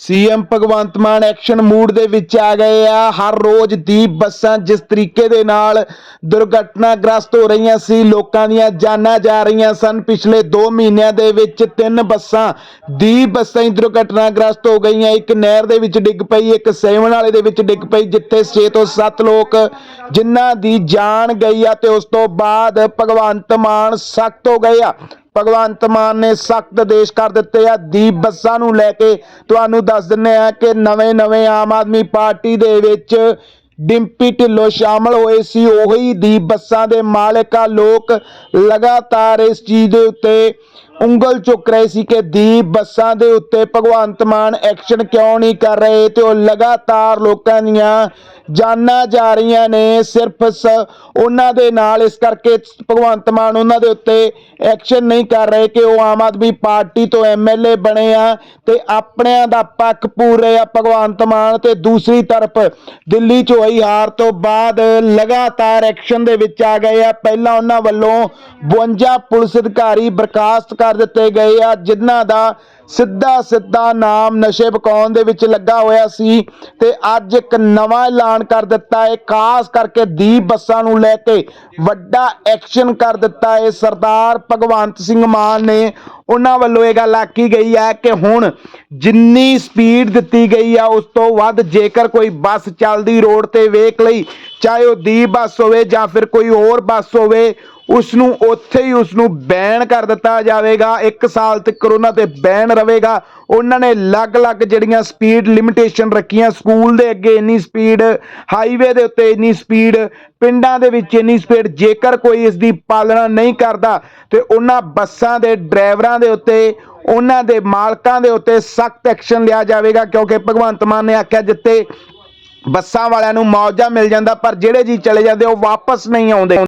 CM Bhagwant Mann action mood ਦੇ ਵਿੱਚ ਆ ਗਏ ਆ। ਹਰ ਰੋਜ਼ ਦੀ ਬੱਸਾਂ ਜਿਸ ਤਰੀਕੇ ਦੇ ਨਾਲ ਦੁਰਘਟਨਾਗ੍ਰਸਤ ਹੋ ਰਹੀਆਂ ਸੀ, ਲੋਕਾਂ ਦੀਆਂ ਜਾਨਾਂ ਜਾ ਰਹੀਆਂ ਸਨ। ਪਿਛਲੇ 2 ਮਹੀਨਿਆਂ ਦੇ ਵਿੱਚ ਤਿੰਨ ਬੱਸਾਂ ਦੀ ਬੱਸਾਂ ਹੀ ਦੁਰਘਟਨਾਗ੍ਰਸਤ ਹੋ ਗਈਆਂ। ਇੱਕ ਨਹਿਰ ਦੇ ਵਿੱਚ ਡਿੱਗ ਪਈ, ਇੱਕ ਸੇਵਨ ਵਾਲੇ ਦੇ ਵਿੱਚ ਡਿੱਗ ਪਈ, ਜਿੱਥੇ 6 ਤੋਂ 7 ਲੋਕ ਜਿਨ੍ਹਾਂ ਦੀ ਜਾਨ ਗਈ ਆ ਤੇ ਉਸ ਤੋਂ ਬਾਅਦ ਭਗਵੰਤ ਮਾਨ ਸਖਤ ਹੋ ਗਏ ਆ। ਭਗਵੰਤ ਮਾਨ ਨੇ ਸਖਤ ਆਦੇਸ਼ ਕਰ ਦਿੱਤੇ ਆ। ਦੀਪ ਬੱਸਾਂ ਨੂੰ ਲੈ ਕੇ ਤੁਹਾਨੂੰ ਦੱਸ ਦਿੰਨੇ ਆ ਕਿ ਨਵੇਂ-ਨਵੇਂ ਆਮ ਆਦਮੀ ਪਾਰਟੀ ਦੇ ਵਿੱਚ ਡਿੰਪੀ ਢਿੱਲੋਂ ਸ਼ਾਮਲ ਹੋਏ ਸੀ। ਉਹੀ ਦੀਪ ਬੱਸਾਂ ਦੇ ਮਾਲਕ ਆ। ਲੋਕ ਲਗਾਤਾਰ ਇਸ ਚੀਜ਼ ਦੇ ਉੱਤੇ ਉਂਗਲ ਚੁੱਕ ਰਹੇ ਸੀ ਕਿ ਦੀਪ ਬੱਸਾਂ ਦੇ ਉੱਤੇ ਭਗਵੰਤ ਮਾਨ ਐਕਸ਼ਨ ਕਿਉਂ ਨਹੀਂ ਕਰ ਰਹੇ ਤੇ ਉਹ ਲਗਾਤਾਰ ਲੋਕਾਂ ਦੀਆਂ ਜਾਨਾਂ ਜਾ ਰਹੀਆਂ ਨੇ ਸਿਰਫ ਸ- ਉਹਨਾਂ ਦੇ ਨਾਲ, ਇਸ ਕਰਕੇ ਭਗਵੰਤ ਮਾਨ ਉਹਨਾਂ ਦੇ ਉੱਤੇ ਐਕਸ਼ਨ ਨਹੀਂ ਕਰ ਰਹੇ ਕਿ ਉਹ ਆਮ ਆਦਮੀ ਪਾਰਟੀ ਤੋਂ ਐਮਐਲਏ ਬਣੇ ਆ ਤੇ ਆਪਣਿਆਂ ਦਾ ਪੱਖ ਪੂਰ ਰਹੇ ਆ ਭਗਵੰਤ ਮਾਨ ਤੇ ਦੂਸਰੀ ਤਰਫ ਦਿੱਲੀ ਚ ਹੋਈ ਹਾਰ ਤੋਂ ਬਾਅਦ ਲਗਾਤਾਰ ਐਕਸ਼ਨ ਦੇ ਵਿੱਚ ਆ ਗਏ ਆ। ਪਹਿਲਾਂ ਉਹਨਾਂ ਵੱਲੋਂ 52 ਪੁਲਿਸ ਅਧਿਕਾਰੀ ਬਰਖਾਸਤ ਕਰ ਦਿੱਤੇ ਗਏ ਆ, ਜਿਨ੍ਹਾਂ ਦਾ ਸਿੱਧਾ ਸਿੱਧਾ ਨਾਮ ਨਸ਼ੇ ਪਕਾਉਣ ਦੇ ਵਿੱਚ ਲੱਗਾ ਹੋਇਆ ਸੀ ਤੇ ਅੱਜ ਇੱਕ ਨਵਾਂ ਐਲਾਨ ਕਰ ਦਿੱਤਾ ਹੈ। ਖਾਸ ਕਰਕੇ ਦੀਪ ਬੱਸਾਂ ਨੂੰ ਲੈ ਕੇ ਵੱਡਾ ਐਕਸ਼ਨ ਕਰ ਦਿੱਤਾ ਹੈ। ਸਰਦਾਰ ਭਗਵੰਤ ਸਿੰਘ ਮਾਨ ਨੇ ਉਹਨਾਂ ਵੱਲੋਂ ਇਹ ਗੱਲ ਆਖੀ ਗਈ ਹੈ ਕਿ ਹੁਣ ਜਿੰਨੀ ਸਪੀਡ ਦਿੱਤੀ ਗਈ ਆ, ਉਸ ਤੋਂ ਵੱਧ ਜੇਕਰ ਕੋਈ ਬੱਸ ਚੱਲਦੀ ਰੋਡ ਤੇ ਵੇਖ ਲਈ, ਚਾਹੇ ਉਹ ਦੀ ਬੱਸ ਹੋਵੇ ਜਾਂ ਫਿਰ ਕੋਈ ਹੋਰ ਬੱਸ ਹੋਵੇ ਉਸ ਨੂੰ ਉੱਥੇ ਹੀ ਉਸ ਨੂੰ ਬੈਨ ਕਰ ਦਿੱਤਾ ਜਾਵੇਗਾ। 1 ਸਾਲ ਤੱਕ ਉਹਨਾਂ ਤੇ ਬੈਨ ਰਹੇਗਾ। ਉਹਨਾਂ ਨੇ ਅਲੱਗ-ਅਲੱਗ ਜਿਹੜੀਆਂ ਸਪੀਡ ਲਿਮਿਟੇਸ਼ਨ ਰੱਖੀਆਂ, ਸਕੂਲ ਦੇ ਅੱਗੇ ਇੰਨੀ ਸਪੀਡ, ਹਾਈਵੇ ਦੇ ਉੱਤੇ ਇੰਨੀ ਸਪੀਡ, ਪਿੰਡਾਂ ਦੇ ਵਿੱਚ ਇੰਨੀ ਸਪੀਡ, ਜੇਕਰ ਕੋਈ ਇਸ ਦੀ ਪਾਲਣਾ ਨਹੀਂ ਕਰਦਾ, ਤੇ ਉਹਨਾਂ ਬੱਸਾਂ ਦੇ ਡਰਾਈਵਰਾਂ ਦੇ ਉੱਤੇ, ਉਹਨਾਂ ਦੇ ਮਾਲਕਾਂ ਦੇ ਉੱਤੇ ਸਖਤ ਐਕਸ਼ਨ ਲਿਆ ਜਾਵੇਗਾ, ਕਿਉਂਕਿ ਭਗਵੰਤ ਮਾਨ ਨੇ ਆਖਿਆ ਜਿੱਤੇ ਬੱਸਾਂ ਵਾਲਿਆਂ ਨੂੰ ਮੁਆਵਜ਼ਾ ਮਿਲ ਜਾਂਦਾ, ਪਰ ਜਿਹੜੇ ਜੀ ਚਲੇ ਜਾਂਦੇ, ਉਹ ਵਾਪਸ ਨਹੀਂ ਆਉਂਦੇ।